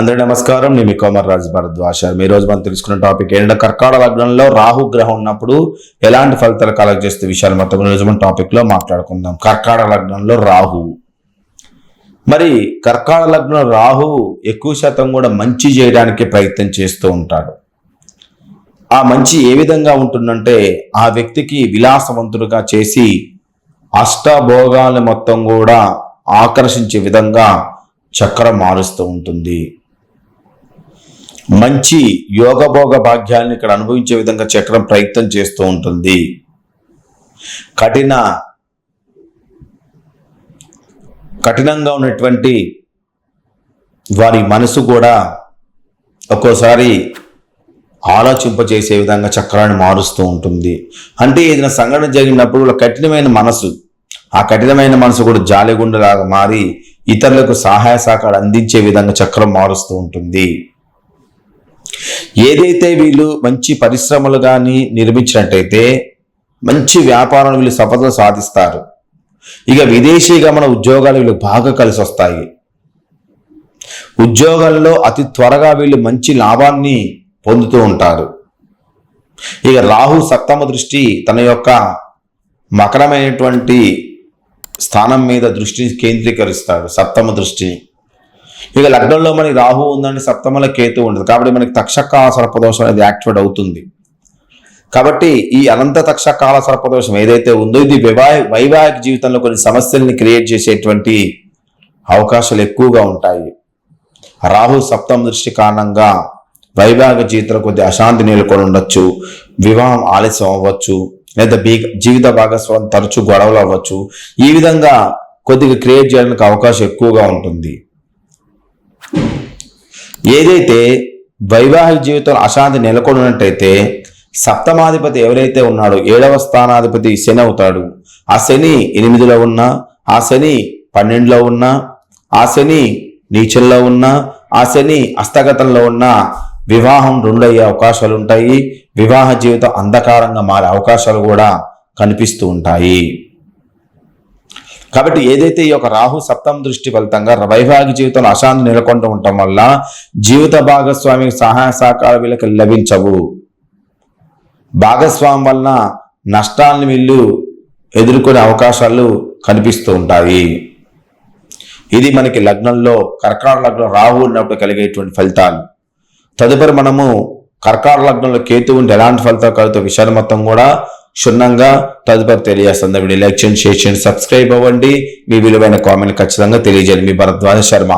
అందరి నమస్కారం. నేను మీ కోమర్ రాజ్ భరద్వాజ ఈ రోజు మనం తెలుసుకున్న టాపిక్ ఏంటంటే కర్కాట లగ్నంలో రాహు గ్రహం ఉన్నప్పుడు ఎలాంటి ఫలితాలు కలెక్ట్ చేస్తే విషయాలు మొత్తం రోజు మన టాపిక్లో మాట్లాడుకుందాం. కర్కాట లగ్నంలో రాహు. మరి కర్కాట లగ్నం రాహు ఎక్కువ శాతం కూడా మంచి చేయడానికి ప్రయత్నం చేస్తూ ఉంటాడు. ఆ మంచి ఏ విధంగా ఉంటుందంటే ఆ వ్యక్తికి విలాసవంతుడుగా చేసి అష్టభోగాలు మొత్తం కూడా ఆకర్షించే విధంగా చక్రం మారుస్తూ ఉంటుంది. మంచి యోగభోగ భాగ్యాన్ని ఇక్కడ అనుభవించే విధంగా చక్రం ప్రయత్నం చేస్తూ ఉంటుంది. కఠిన కఠినంగా ఉన్నటువంటి వారి మనసు కూడా ఒక్కోసారి ఆలోచింపజేసే విధంగా చక్రాన్ని మారుస్తూ ఉంటుంది. అంటే ఏదైనా సంఘటన జరిగినప్పుడు కఠినమైన మనసు ఆ కఠినమైన మనసు కూడా జాలిగుండలాగా మారి ఇతరులకు సహాయ సహకారం అందించే విధంగా చక్రం మారుస్తూ ఉంటుంది. ఏదైతే వీళ్ళు మంచి పరిశ్రమలు కానీ నిర్మించినట్టయితే మంచి వ్యాపారం వీళ్ళు సఫలత సాధిస్తారు. ఇక విదేశీ గమన ఉద్యోగాలు వీళ్ళు బాగా కలిసి వస్తాయి. ఉద్యోగాల్లో అతి త్వరగా వీళ్ళు మంచి లాభాన్ని పొందుతూ ఉంటారు. ఇక రాహు సప్తమ దృష్టి తన యొక్క మకరమైనటువంటి స్థానం మీద దృష్టిని కేంద్రీకరిస్తాడు. సప్తమ దృష్టి ఇక లగ్నంలో మనకి రాహు ఉందని సప్తమల కేతు ఉండదు కాబట్టి మనకి తక్షకాల సర్పదోషం అనేది యాక్టివేట్ అవుతుంది. కాబట్టి ఈ అనంత తక్షకాల సర్పదోషం ఏదైతే ఉందో ఇది వివాహ వైవాహిక జీవితంలో కొన్ని సమస్యల్ని క్రియేట్ చేసేటువంటి అవకాశాలు ఎక్కువగా ఉంటాయి. రాహు సప్తమ దృష్టి కారణంగా వైవాహిక జీవితంలో కొద్ది అశాంతి నెలకొని ఉండొచ్చు. వివాహం ఆలస్యం అవ్వచ్చు. లేదా బీ జీవిత భాగస్వామి తరచు గొడవలు అవ్వచ్చు. ఈ విధంగా కొద్దిగా క్రియేట్ చేయడానికి అవకాశం ఎక్కువగా ఉంటుంది. ఏదైతే వైవాహిక జీవితంలో అశాంతి నెలకొన్నట్టయితే సప్తమాధిపతి ఎవరైతే ఉన్నాడో ఏడవ స్థానాధిపతి శని అవుతాడు. ఆ శని ఎనిమిదిలో ఉన్నా ఆ శని పన్నెండులో ఉన్నా ఆ శని నీచంలో ఉన్నా ఆ శని హస్తగతంలో ఉన్నా వివాహం రెండయ్యే అవకాశాలు ఉంటాయి వివాహ జీవితం అంధకారంగా మారే అవకాశాలు కూడా కనిపిస్తూ ఉంటాయి. కాబట్టి ఏదైతే ఈ యొక్క రాహు సప్తం దృష్టి ఫలితంగా వైవాహిక జీవితంలో అశాంతి నెలకొంటూ ఉండటం వల్ల జీవిత భాగస్వామికి సహాయ సహకార వీళ్ళకి లభించవు. భాగస్వామి వలన నష్టాలను వీళ్ళు ఎదుర్కొనే అవకాశాలు కనిపిస్తూ ఉంటాయి. ఇది మనకి లగ్నంలో కర్కాట లగ్నం రాహు ఉన్నప్పుడు కలిగేటువంటి ఫలితాలు. తదుపరి మనము కర్కాట లగ్నంలో కేతు ఉంటే ఎలాంటి ఫలితాలు కలుగుతాయి విషయాలు మొత్తం కూడా క్షుణ్ణంగా తదుపరి తెలియజేస్తుంది వీడియో లైక్ చేయండి షేర్ చేయండి సబ్స్క్రైబ్ అవ్వండి. మీ విలువైన కామెంట్ ఖచ్చితంగా తెలియజేయండి. మీ భరద్వాజ శర్మ.